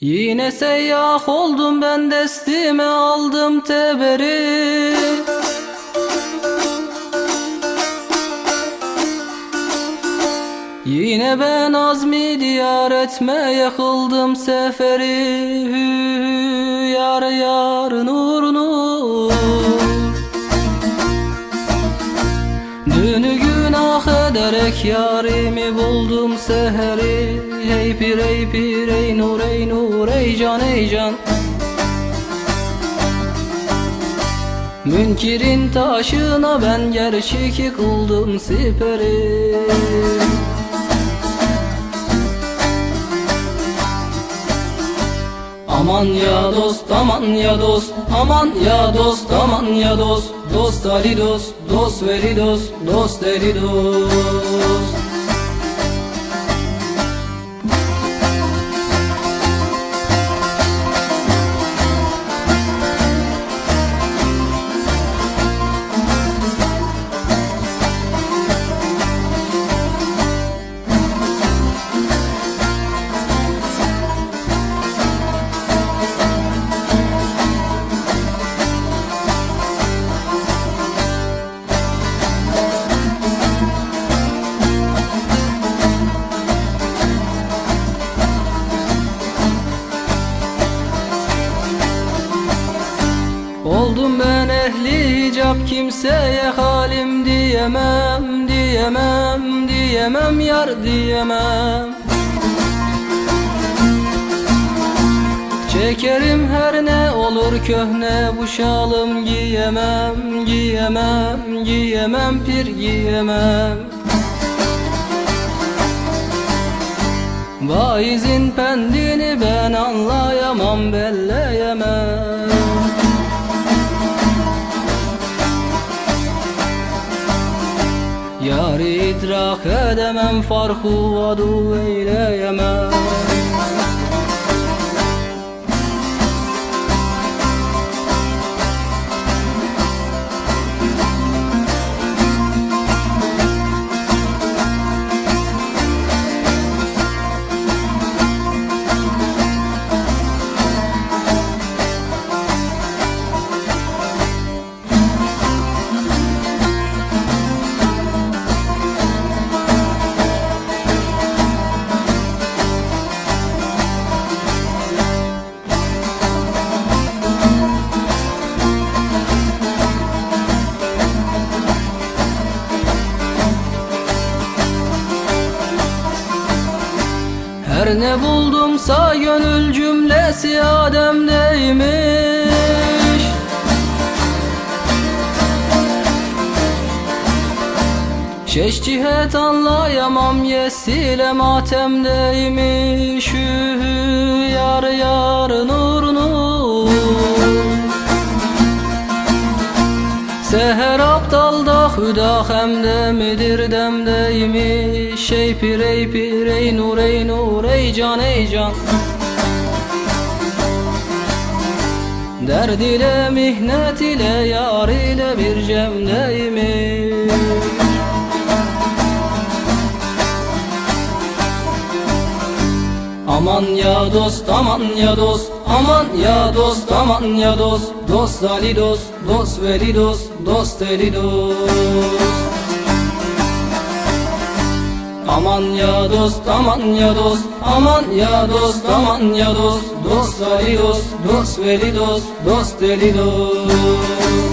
Yine seyyah oldum ben destime aldım teberi. Yine ben azmi diyar etmeye kıldım seferi. Hü, Yar yar nur nur Dünü günah ederek yarimi buldum seheri. Hey pir ey pir ey nur ey nur ey can ey can. Münkirin taşına ben gerçek kıldım siperi Aman ya dost, aman ya dost, aman ya dost, aman ya dost. Dost Ali dost, dost veli dost, dost deli dost Oldum ben ehli hicap kimseye halim diyemem Diyemem diyemem yar diyemem. Çekerim her ne olur köhne bu şalım giyemem Giyemem giyemem pir giyemem. Vaizin pendini ben anlayamam belleyemem Yari idrak edemem farkı vadu eyleyemem Her ne buldumsa gönül cümlesi Adem'deymiş Şeş cihet anlayamam yesile matemdeymiş Ühü yar yar nur nur Seher hüda hemde midir demdeymiş Ey pir ey pir ey nur ey nur ey can ey can. Derd ile mihnet ile yar ile bir cemdeymiş Aman ya dost, aman ya dost, aman ya dost, aman ya dost. Dost Ali dost, dost veli dost, dost eli dost. Aman ya dost, aman ya dost, aman ya dost, aman ya dost. Dost Ali dost, dost veli dost, dost eli dost